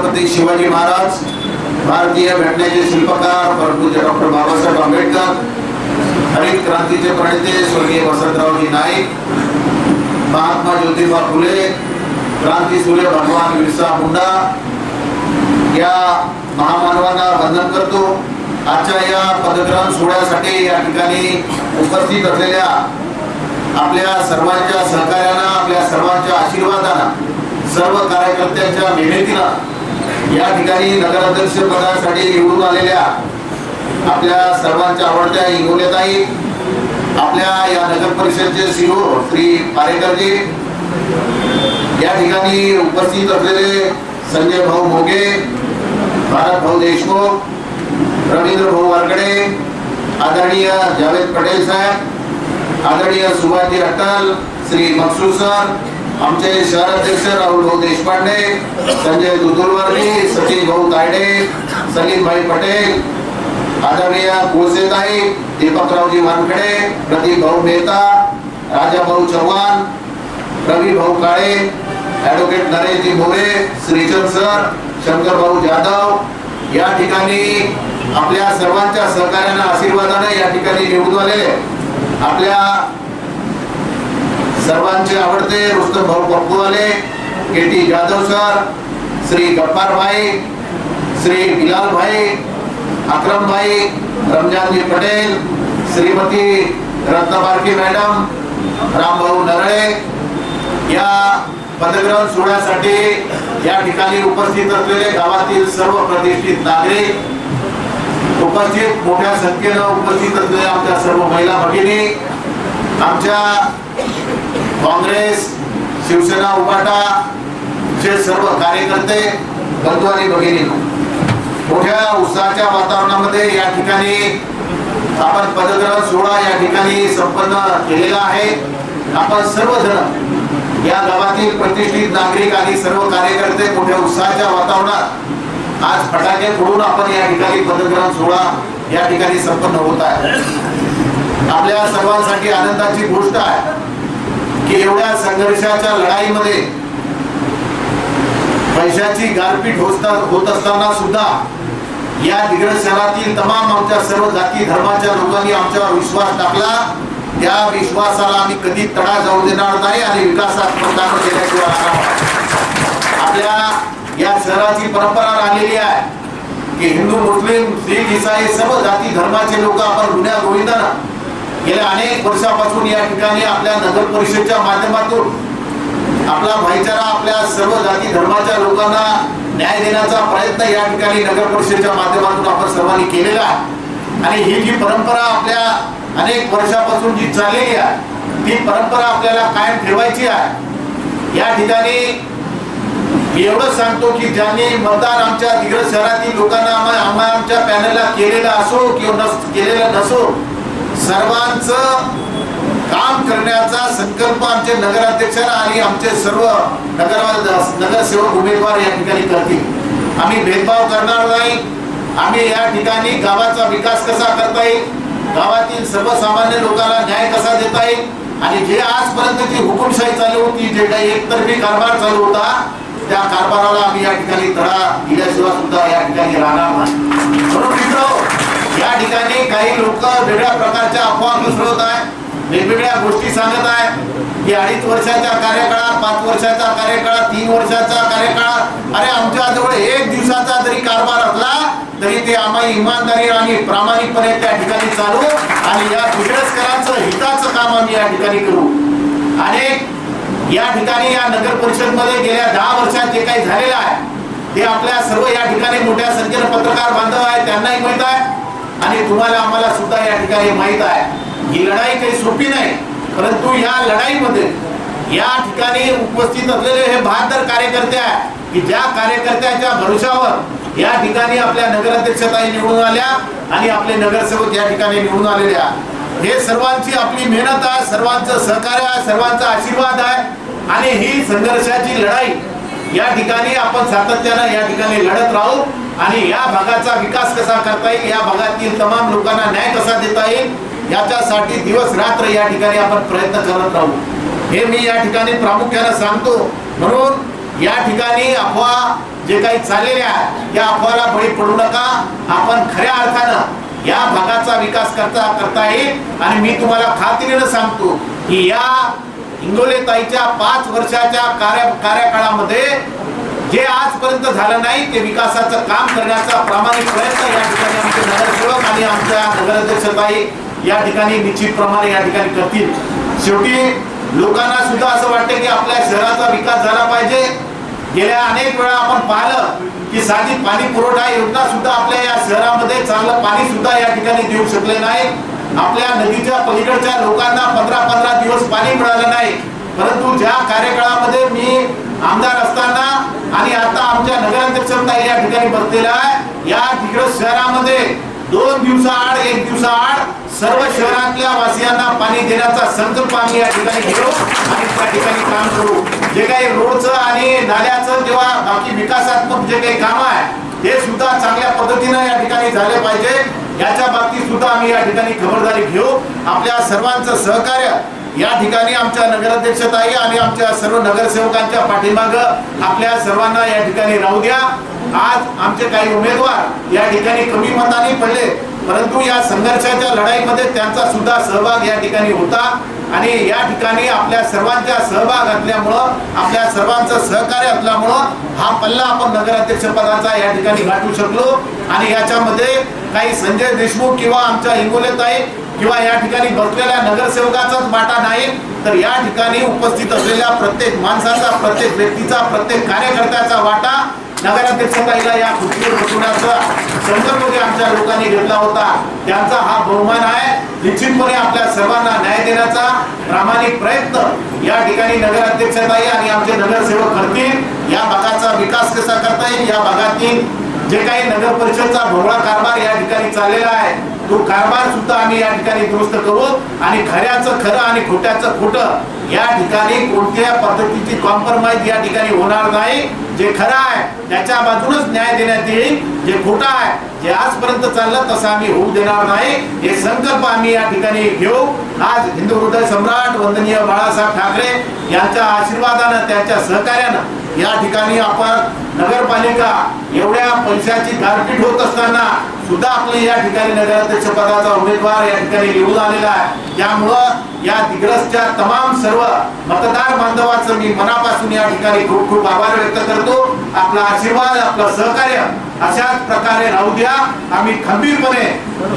छत्रपती शिवाजी महाराज भारतीय घटनेचे शिल्पकार परमपूज्य डॉक्टर बाबासाहेब आंबेडकर हरित क्रांतीचे प्रणेते स्वर्गीय वसंतरावजी नाईक महात्मा ज्योतिबा फुले क्रांती सूर्य भगवान बिरसा मुंडा या महामानवांना वंदन करतो. आजच्या या पदग्रहण सोहळ्यासाठी या ठिकाणी उपस्थित असलेल्या आपल्या सर्वांच्या सहकार्यानं आपल्या सर्वांच्या आशीर्वादानं सर्व कार्यकर्त्यांच्या मेहनतीनं या ठिकाणी नगराध्यक्ष पदासाठी निवडून आलेल्या आपल्या सर्वांच्या आवडत्या इंगोलेताई आपल्या या नगर परिषदचे सीओ श्री पारेकरजी या ठिकाणी उपस्थित असलेले संजय भाऊ मोगे भारत भाऊ देशमुख रवींद्र भाऊ वारकडे आदरणीय जावेद पटेल साहेब आदरणीय सुभाषजी अटल श्री मकसूर सर आमचे शहराध्यक्ष राहुल भाऊ देशपांडे संजय दुधुरवर्गी सचिन भाऊ तायडे सलीमभाई पटेल आदरणीय कोळसेताई दीपकरावजी वानखडे प्रदीप भाऊ मेहता राजा भाऊ चव्हाण रवी भाऊ काळे ऍडव्होकेट नरेशजी मोरे श्रीचंद सर शंकर भाऊ जाधव या ठिकाणी आपल्या सर्वांच्या सहकार्यानं आशीर्वादाने या ठिकाणी निवडून आलेले. आपल्या सर्वांचे आवडते रुस्तम भाऊ पप्पू आले K T Jadhav sir Shri Gappar भाई श्री बिलाल भाई अक्रम भाई रमजानजी पटेल श्रीमती रत्नबारकी मॅडम रामभाऊ नरळे या पदग्रहण सोहळ्यासाठी या ठिकाणी उपस्थित असलेले गावातील सर्व प्रतिष्ठित नागरिक उपस्थित मोठ्या संख्येनं उपस्थित असलेल्या आमच्या सर्व महिला भगिनी आमच्या काँग्रेस शिवसेना उपाटा चे सर्व कार्यकर्ते बंधू आणि भगिनी मोठ्या उत्साहाच्या वातावरणामध्ये या ठिकाणी आपण पदग्रहण सोहळा या ठिकाणी संपन्न केलेला आहे. आपण सर्वजण या गावातील प्रतिष्ठित नागरिक आणि सर्व कार्यकर्ते मोठ्या उत्साहाच्या वातावरणात आज फटाके फोडून आपण या ठिकाणी पदग्रहण सोहळा या ठिकाणी संपन्न होत आहे. आपल्या सर्वांसाठी आनंदाची गोष्ट आहे. की एवढ्या संघर्षाच्या लढाईमध्ये पैशाची गारपीट होत होत असताना सुद्धा या दिग्रज शहरातील तमाम आमच्या सर्व जाती धर्माच्या लोकांनी आमच्यावर विश्वास टाकला. त्या विश्वासाला आम्ही कधी तडा जाऊ देणार नाही आणि विकासात मतदान केल्याशिवाय आपल्या या शहराची परंपरा राहिलेली आहे की हिंदू मुस्लिम शीख इसाई सर्व जाती धर्माचे लोक आपण गुन्ह्या गोविंदानं गेल्या अनेक वर्षापासून या ठिकाणी आपल्या नगर परिषदच्या माध्यमातून आपला भाईचारा आपल्या सर्व जाती धर्माच्या लोकांना न्याय देण्याचा प्रयत्न या ठिकाणी नगर परिषदेच्या माध्यमातून आपण सर्वांनी केलेला आहे. आणि ही जी परंपरा आपल्या अनेक वर्षापासून जी चाललेली आहे ती परंपरा आपल्याला कायम ठेवायची आहे. या ठिकाणी मी एवढंच सांगतो की ज्यांनी मतदान आमच्या दिग्रज शहरातील लोकांना आम्हाला आमच्या पॅनलला केलेला असो किंवा नस केलेला नसो सर्वांचं काम करण्याचा संकल्प आमचे नगराध्यक्षांना आणि आमचे सर्व नगर नगरसेवक उमेदवार या ठिकाणी करतील. आम्ही भेदभाव करणार नाही. आम्ही या ठिकाणी गावाचा विकास कसा करता येईल? गावातील सर्वसामान्य लोकांना न्याय कसा देता येईल? आणि जे आजपर्यंत जी हुकुमशाही चालू होती जे काही एकतर्फी कारभार चालू होता त्या कारभाराला आम्ही या ठिकाणी तडा दिल्याशिवाय सुद्धा या ठिकाणी राहणार नाही. या ठिकाणी काही लोक वेगळ्या प्रकारच्या अफवा पसरवत आहे वेगवेगळ्या गोष्टी सांगत आहे की अडीच वर्षाच्या कार्यकाळात पाच वर्षाचा कार्यकाळात तीन वर्षाचा कार्यकाळात अरे आमच्या जवळ एक दिवसाचा जरी कारभार असला तरी ते आम्ही इमानदारी आणि प्रामाणिकपणे त्या ठिकाणी चालू आणि या गुजरातकरांचं हिताचं काम आम्ही या ठिकाणी करू. अनेक या ठिकाणी या नगर परिषदमध्ये गेल्या दहा वर्षात जे काही झालेलं आहे ते आपल्या सर्व या ठिकाणी मोठ्या संख्येनं पत्रकार बांधव आहेत त्यांनाही माहीत आहे. आणि तुम्हाला आम्हाला सुद्धा या ठिकाणी माहीत आहे ही लढाई काही सोपी नाही परंतु या लढाईमध्ये या ठिकाणी उपस्थित असलेले हे बहादर कार्यकर्ते आहे की ज्या कार्यकर्त्याच्या भरोशावर या ठिकाणी आपल्या नगराध्यक्षताही निवडून आल्या आणि आपले नगरसेवक या ठिकाणी निवडून आलेले आहे हे सर्वांची आपली मेहनत आहे सर्वांचं सहकार्य आहे सर्वांचा आशीर्वाद आहे आणि ही संघर्षाची लढाई या ठिकाणी आपण सातत्यानं या ठिकाणी लढत राहू आणि या भागाचा विकास कसा करता येईल या भागातील तमाम लोकांना न्याय कसा देता येईल याच्यासाठी दिवस रात्र या ठिकाणी आपण प्रयत्न करत राहू. हे मी या ठिकाणी प्रामुख्यानं सांगतो. म्हणून या ठिकाणी अफवा जे काही चाललेल्या आहे या अफवाला बळी पडू नका. आपण खऱ्या अर्थानं या भागाचा विकास करता करता येईल. आणि मी तुम्हाला खात्रीनं सांगतो की या इंगोलेताईच्या पाच वर्षाच्या कार्य कार्यकाळामध्ये जे आजपर्यंत झालं नाही ते विकासाचं काम करण्याचा प्रामाणिक प्रयत्न या ठिकाणी आमचे नगरसेवक आणि आमच्या नगराध्यक्षताई या ठिकाणी निश्चितप्रमाणे या ठिकाणी करतील. शेवटी लोकांना सुद्धा असं वाटतं की आपल्या शहराचा विकास झाला पाहिजे. गेल्या अनेक वेळा आपण पाहिलं की साधी पाणी पुरवठा योजना सुद्धा आपल्या या शहरामध्ये चांगलं पाणी सुद्धा या ठिकाणी देऊ शकले नाही आपल्या नदीच्या पलीकडच्या लोकांना पंधरा पंधरा दिवस पाणी मिळालं नाही. परंतु ज्या कार्यकाळामध्ये मी आमदार असताना आणि आता आमच्या नगराध्यक्षांना या ठिकाणी बसलेला आहे या दिग्रस शहरामध्ये दोन दिवसाआड एक दिवसाआड सर्व शहरातल्या वासियांना पाणी देण्याचा संकल्प आम्ही या ठिकाणी घेऊ आणि त्या ठिकाणी काम करू. जे काही रोडचं आणि नाल्याचं किंवा बाकी विकासात्मक जे काही काम आहे ते सुद्धा चांगल्या पद्धतीनं या ठिकाणी झाले पाहिजे. याच्या बाबतीत सुद्धा आम्ही या ठिकाणी खबरदारी घेऊ. आपल्या सर्वांचं सहकार्य या ठिकाणी आमच्या नगराध्यक्षताई आणि आमच्या सर्व नगरसेवकांच्या पाठीमाग आपल्या सर्वांना या ठिकाणी राहू द्या. आज आमचे काही उमेदवार या ठिकाणी कमी मताने पडले. परंतु या संघर्षाच्या लढाईमध्ये त्यांचा सुद्धा सहभाग या ठिकाणी होता. आणि या ठिकाणी आपल्या सर्वांचा सहभाग असल्यामुळं आपल्या सर्वांचं सहकार्य असल्यामुळं हा पल्ला आपण नगराध्यक्ष पदाचा या ठिकाणी गाठू शकलो. आणि याच्यामध्ये काही संजय देशमुख किंवा आमच्या हिंगोलेताई किंवा या ठिकाणी बसलेल्या नगरसेवकाचाच वाटा नाही तर या ठिकाणी उपस्थित असलेल्या प्रत्येक माणसाचा प्रत्येक व्यक्तीचा प्रत्येक कार्यकर्त्याचा वाटा नगराध्यक्षताईला या खुर्चीवर बसवण्याचा संदर्भ जे आमच्या लोकांनी घेतला होता त्यांचा हा बहुमान आहे. निश्चितपणे आपल्या सर्वांना न्याय देण्याचा प्रामाणिक प्रयत्न या ठिकाणी नगराध्यक्षताई आणि आमचे नगरसेवक करतील. या भागाचा विकास कसा करता येईल? या भागातील जे काही नगर परिषदचा भोवळा कारभार या ठिकाणी चाललेला आहे तो कारभार सुद्धा आम्ही या ठिकाणी दुरुस्त करू आणि खऱ्याचं खरं आणि खोट्याचं खोटं या ठिकाणी कोणत्या पद्धतीची कॉम्प्रोमाइज या ठिकाणी होणार नाही जे खरं आहे त्याच्या बाजूनच न्याय देण्यात येईल. जे खोटं आहे जे आजपर्यंत चाललं तसं आम्ही होऊ देणार नाही. हे संकल्प आम्ही या ठिकाणी घेऊ. आज हिंदू हृदय सम्राट वंदनीय बाळासाहेब ठाकरे यांच्या आशीर्वादानं त्यांच्या सहकार्यानं या ठिकाणी आपण नगरपालिका एवढ्या पैशाची गारपीट होत असताना सुद्धा आपले या ठिकाणी नगराध्यक्ष पदाचा उमेदवार या ठिकाणी निवडून आलेला आहे. त्यामुळं या दिग्रसच्या तमाम सर्व मतदार बांधवाचं मी मनापासून या ठिकाणी खूप खूप आभार व्यक्त करतो. आपला आशीर्वाद आपलं सहकार्य अशाच प्रकारे राहू द्या. आम्ही खंबीरपणे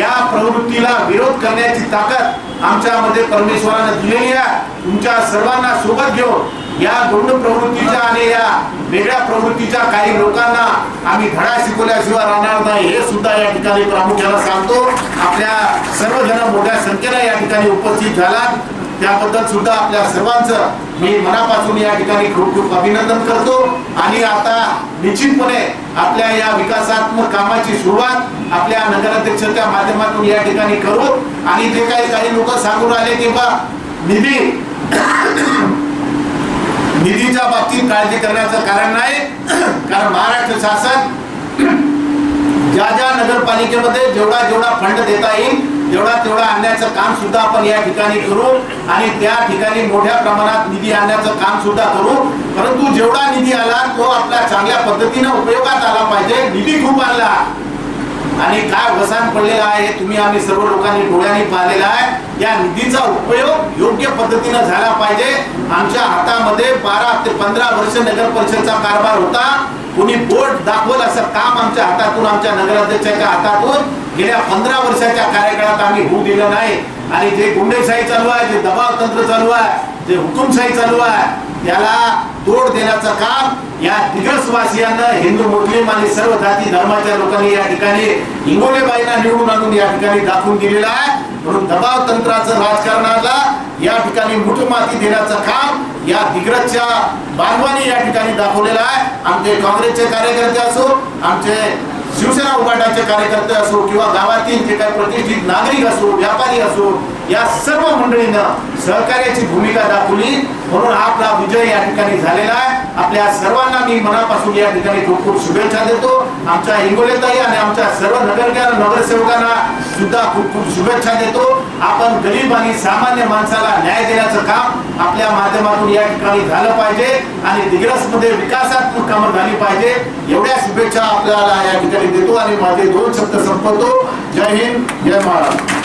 या प्रवृत्तीला विरोध करण्याची ताकद आमच्यामध्ये परमेश्वरानं दिलेली आहे. तुमच्या सर्वांना सोबत घेऊन या गुंड प्रवृत्तीच्या आणि या वेगळ्या प्रवृत्तीच्या काही लोकांना आम्ही धडा शिकवल्याशिवाय राहणार नाही हे सुद्धा या ठिकाणी प्रामुख्यानं सांगतो. आपल्या सर्वजण मोठ्या संख्येनं या ठिकाणी उपस्थित झाला त्याबद्दल सुद्धा आपल्या सर्वांचं मी मनापासून या ठिकाणी खूप खूप अभिनंदन करतो. आणि आता निश्चितपणे आपल्या या विकासात्मक कामाची सुरुवात आपल्या नगराध्यक्षाच्या माध्यमातून या ठिकाणी करू. आणि जे काही काही लोक सांगून आले की बा निधी निधीच्या बाबतीत काळजी करण्याचं कारण नाही. कारण महाराष्ट्र शासन ज्या ज्या नगरपालिकेमध्ये जेवढा जेवढा फंड देता येईल तेवढा तेवढा आणण्याचं काम सुद्धा आपण या ठिकाणी करू आणि त्या ठिकाणी मोठ्या प्रमाणात निधी आणण्याचं काम सुद्धा करू. परंतु जेवढा निधी आला तो आपल्या चांगल्या पद्धतीने उपयोगात आला पाहिजे. निधी खूप आणला आणि काय वसान पडलेला आहे हे तुम्ही आम्ही सर्व लोकांनी डोळ्यांनी पाहिलेलं आहे. या निधीचा उपयोग योग्य पद्धतीनं झाला पाहिजे. आमच्या हातामध्ये बारा ते पंधरा वर्ष नगर परिषदचा कारभार होता. कोणी बोट दाखवल असं काम आमच्या हातातून आमच्या नगराध्यक्षाच्या हातातून गेल्या पंधरा वर्षाच्या कार्यकाळात आम्ही होऊ दिलं नाही. आणि जे गुंडेशाही चालू आहे जे दबाव तंत्र चालू आहे जे हुकुमशाही चालू आहे त्याला तोड देण्याचं काम या दिग्रसवासियांना हिंदू मुस्लिम आणि सर्व जाती धर्माच्या लोकांनी या ठिकाणी इंगोलेबाईंना निवडून आणून या ठिकाणी दाखवून दिलेला आहे. म्हणून दबाव तंत्राचं राजकारणाला या ठिकाणी मुठमाती देण्याचं काम या दिग्रजच्या बांधवांनी या ठिकाणी दाखवलेलं आहे. आमचे काँग्रेसचे कार्यकर्ते असो आमचे शिवसेना उभाटाचे कार्यकर्ते असो किंवा गावातील जे काही प्रतिष्ठित नागरिक असो व्यापारी असो या सर्व मंडळीनं सहकार्याची भूमिका दाखवली. म्हणून आपला विजय या ठिकाणी झालेला आहे. आपल्या सर्वांना मी मनापासून या ठिकाणी खूप खूप शुभेच्छा देतो. आमच्या हिंगोलीताई आणि आमच्या सर्व नगरकर नगरसेवकांना सुद्धा खूप खूप शुभेच्छा देतो. आपण गरीब आणि सामान्य माणसाला न्याय देण्याचं काम आपल्या माध्यमातून या ठिकाणी झालं पाहिजे आणि दिग्रसमध्ये विकासात्मक कामं झाली पाहिजे. एवढ्या शुभेच्छा आपल्याला या ठिकाणी देतो आणि माझे दोन शब्द संपवतो. जय हिंद जय महाराष्ट्र.